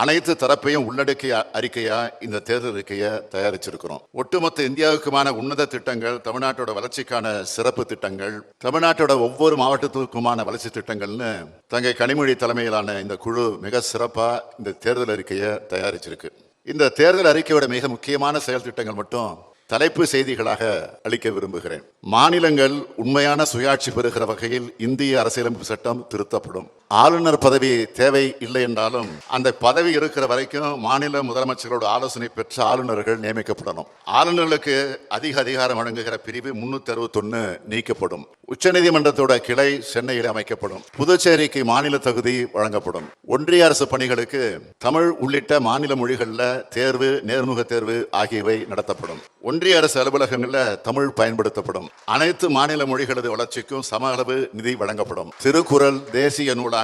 அனைத்து தரப்பையும் உள்ளடக்கிய அறிக்கையா இந்த தேர்தல் அறிக்கையை தயாரிச்சிருக்கிறோம். ஒட்டுமொத்த இந்தியாவுக்குமான உன்னத திட்டங்கள் தமிழ்நாட்டோட வளர்ச்சிக்கான சிறப்பு திட்டங்கள் தமிழ்நாட்டோட ஒவ்வொரு மாவட்டத்துக்குமான வளர்ச்சி திட்டங்கள்னு தங்கை கனிமொழி தலைமையிலான இந்த குழு மிக சிறப்பா இந்த தேர்தல் அறிக்கையை தயாரிச்சிருக்கு. இந்த தேர்தல் அறிக்கையோட மிக முக்கியமான செயல் திட்டங்கள் மட்டும் தலைப்பு செய்திகளாக அளிக்க விரும்புகிறேன். மாநிலங்கள் உண்மையான சுயாட்சி பெறுகிற வகையில் இந்திய அரசியலமைப்பு சட்டம் திருத்தப்படும். ஆளுநர் பதவி தேவை இல்லை என்றாலும் அந்த பதவி இருக்கிற வரைக்கும் மாநில முதலமைச்சர்களோட ஆலோசனை பெற்ற ஆளுநர்கள் நியமிக்கப்படணும். ஆளுநர்களுக்கு அதிக அதிகாரம் வழங்குகிற பிரிவு முன்னூத்தி அறுபத்தொன்னு நீக்கப்படும் உச்சநீதிமன்றத்தோட கிளை சென்னையில் அமைக்கப்படும். புதுச்சேரிக்கு மாநில தகுதி வழங்கப்படும். ஒன்றிய அரசு பணிகளுக்கு தமிழ் உள்ளிட்ட மாநில மொழிகளில் தேர்வு நேர்முக தேர்வு ஆகியவை நடத்தப்படும். ஒன்றிய அரசு அலுவலகங்களில் தமிழ் பயன்படுத்தப்படும். அனைத்து மாநில மொழிகளது வளர்ச்சிக்கும் சம அளவு நிதி வழங்கப்படும். திருக்குறள் தேசிய நூலாக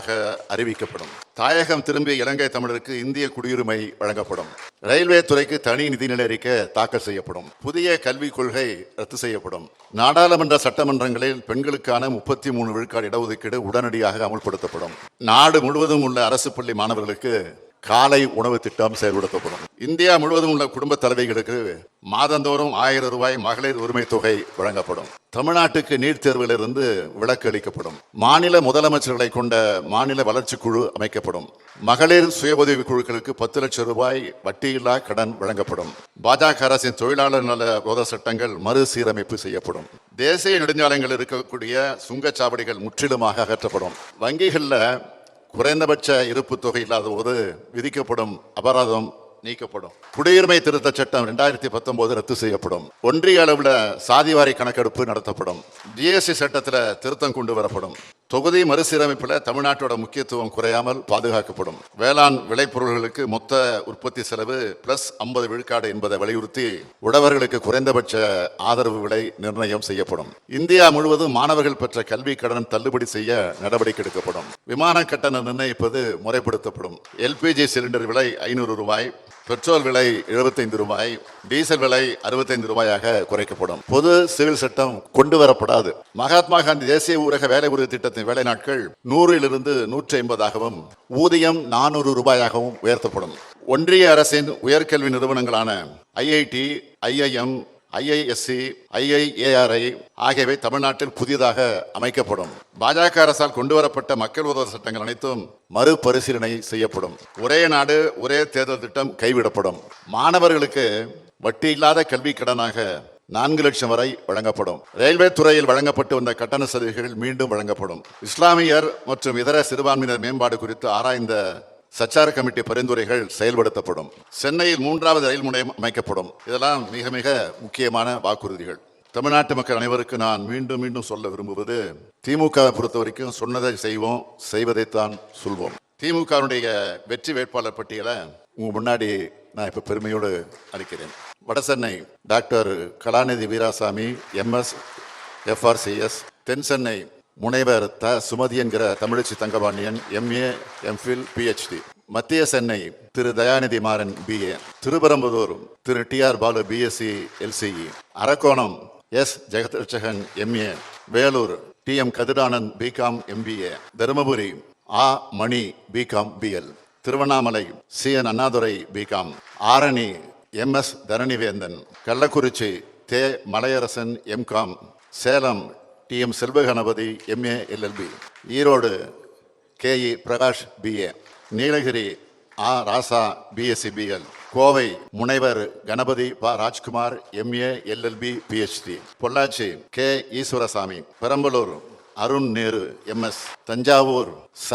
அறிவிக்கப்படும். தாயகம் திரும்பிய இலங்கை தமிழருக்கு இந்திய குடியுரிமை வழங்கப்படும். ரயில்வே துறைக்கு தனி நிதிநிலை அறிக்கை தாக்கல் செய்யப்படும். புதிய கல்விக் கொள்கை ரத்து செய்யப்படும். நாடாளுமன்ற சட்டமன்றங்களில் பெண்களுக்கான முப்பத்தி மூணு விழுக்காடு இடஒதுக்கீடு உடனடியாக அமுல்படுத்தப்படும். நாடு முழுவதும் உள்ள அரசு பள்ளி மாணவர்களுக்கு காலை உணவு திட்டம் செயல்படுத்தப்படும் இந்தியா முழுவதும் உள்ள குடும்ப தலைவிகளுக்கு மாதந்தோறும் ஆயிரம் ரூபாய் மகளிர் உரிமை தொகை வழங்கப்படும். தமிழ்நாட்டுக்கு நீட் தேர்விலிருந்து விலக்கு அளிக்கப்படும். மாநில முதலமைச்சர்களை கொண்ட மாநில வளர்ச்சி குழு அமைக்கப்படும். மகளிர் சுய உதவி குழுக்களுக்கு பத்து லட்சம் ரூபாய் வட்டியில்லா கடன் வழங்கப்படும். பாஜக அரசின் தொழிலாளர் நல விரோத சட்டங்கள் மறுசீரமைப்பு செய்யப்படும். தேசிய நெடுஞ்சாலைகள் இருக்கக்கூடிய சுங்கச்சாவடிகள் முற்றிலுமாக அகற்றப்படும். வங்கிகளில் குறைந்தபட்ச இருப்பு தொகை இல்லாத போது விதிக்கப்படும் அபராதம் நீக்கப்படும். குடியுரிமை திருத்த சட்டம் ரெண்டாயிரத்தி பத்தொன்பது ரத்து செய்யப்படும். ஒன்றிய அளவில் சாதிவாரி கணக்கெடுப்பு நடத்தப்படும். ஜிஎஸ்டி சட்டத்தில் திருத்தம் கொண்டு வரப்படும். தொகுதி மறுசீரமைப்பில் தமிழ்நாட்டோட முக்கியத்துவம் குறையாமல் பாதுகாக்கப்படும். வேளாண் விளைபொருள்களுக்கு மொத்த உற்பத்தி செலவு பிளஸ் ஐம்பது விழுக்காடு என்பதை வலியுறுத்தி உழவர்களுக்கு குறைந்தபட்ச ஆதரவு விலை நிர்ணயம் செய்யப்படும். இந்தியா முழுவதும் மாணவர்கள் பெற்ற கல்வி கடன் தள்ளுபடி செய்ய நடவடிக்கை எடுக்கப்படும். விமான கட்டணம் நிர்ணயிப்பது முறைப்படுத்தப்படும். எல்பிஜி சிலிண்டர் விலை ஐநூறு ரூபாய் பெட்ரோல் விலை 75 ரூபாய் டீசல் விலை 65 ரூபாயாக குறைக்கப்படும். பொது சிவில் சட்டம் கொண்டு வரப்படாது. மகாத்மா காந்தி தேசிய ஊரக வேலை உறுதி திட்டத்தின் வேலை நாட்கள் நூறிலிருந்து நூற்றி ஐம்பதாகவும் ஊதியம் நானூறு ரூபாயாகவும் உயர்த்தப்படும். ஒன்றிய அரசின் உயர்கல்வி நிறுவனங்களான ஐஐடி ஐஐஎம் ஐஐஎஸ்சி ஐஐஏஆர்ஐ ஆகியவை தமிழ்நாட்டில் புதிதாக அமைக்கப்படும். பாஜக அரசால் கொண்டு வரப்பட்ட மக்கள் உதவி சட்டங்கள் அனைத்தும் மறுபரிசீலனை செய்யப்படும். ஒரே நாடு ஒரே தேர்தல் திட்டம் கைவிடப்படும். மாணவர்களுக்கு வட்டி இல்லாத கல்வி கடனாக நான்கு லட்சம் வரை வழங்கப்படும். ரயில்வே துறையில் வழங்கப்பட்டு வந்த கட்டண சலுகைகள் மீண்டும் வழங்கப்படும். இஸ்லாமியர் மற்றும் இதர சிறுபான்மையினர் மேம்பாடு குறித்து ஆராய்ந்த சச்சார கமிட்டி பரிந்துரைகள் செயல்படுத்தப்படும். சென்னையில் மூன்றாவது ரயில் முனையம் அமைக்கப்படும். இதெல்லாம் மிக மிக முக்கியமான வாக்குறுதிகள். தமிழ்நாட்டு மக்கள் அனைவருக்கும் நான் மீண்டும் மீண்டும் சொல்ல விரும்புவது திமுகவை பொறுத்த வரைக்கும் சொன்னதை செய்வோம் செய்வதைத்தான் சொல்வோம். திமுகவுடைய வெற்றி வேட்பாளர் பட்டியலை உங்க முன்னாடி நான் இப்ப பெருமையோடு அளிக்கிறேன். Vadachennai doctor Kalanidhi Veeraswamy MS FRCS தென் சென்னை முனைவர் த. சுமதி என்கிற Thamizhachi Thangapandian MA MPhil PhD மத்திய சென்னை திரு. தயாநிதி மாறன் பிஏ திருப்பரம்புதூர் திரு. T R Baalu BSc LCE Arakkonam S. Jagathrakshakan MA Vellore D. M. Kathiranand BCom MBA Dharmapuri ஆ. Mani BCom BL Tiruvannamalai C. N. Annadurai BCom Arani M. S. Dharanivendhan. Kallakurichi தே. Malaiyarasan MCom Salem T M Selvaganapathi MA LLB Erode K E Prakash BA Nilgiri ஆ Raja BSc BL Kovai முனைவர் கணபதி ப Rajkumar MA LLB PhD Pollachi K Eswaraswamy. Perambalur Arun Nehru MS Thanjavur ச.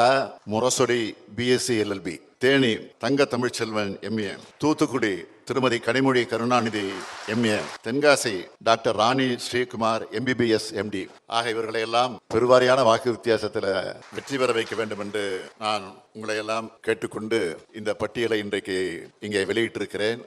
Murasoli BSc LLB Theni தங்க Tamilselvan MA Thoothukudi திருமதி Kanimozhi Karunanidhi MA Tenkasi doctor Rani Sreekumar MBBS MD ஆக இவர்களை எல்லாம் பெருவாரியான வாக்கு வித்தியாசத்தில் வெற்றி பெற வைக்க வேண்டும் என்று நான் உங்களை எல்லாம் கேட்டுக்கொண்டு இந்த பட்டியலை இன்றைக்கு இங்கே வெளியிட்டிருக்கிறேன்.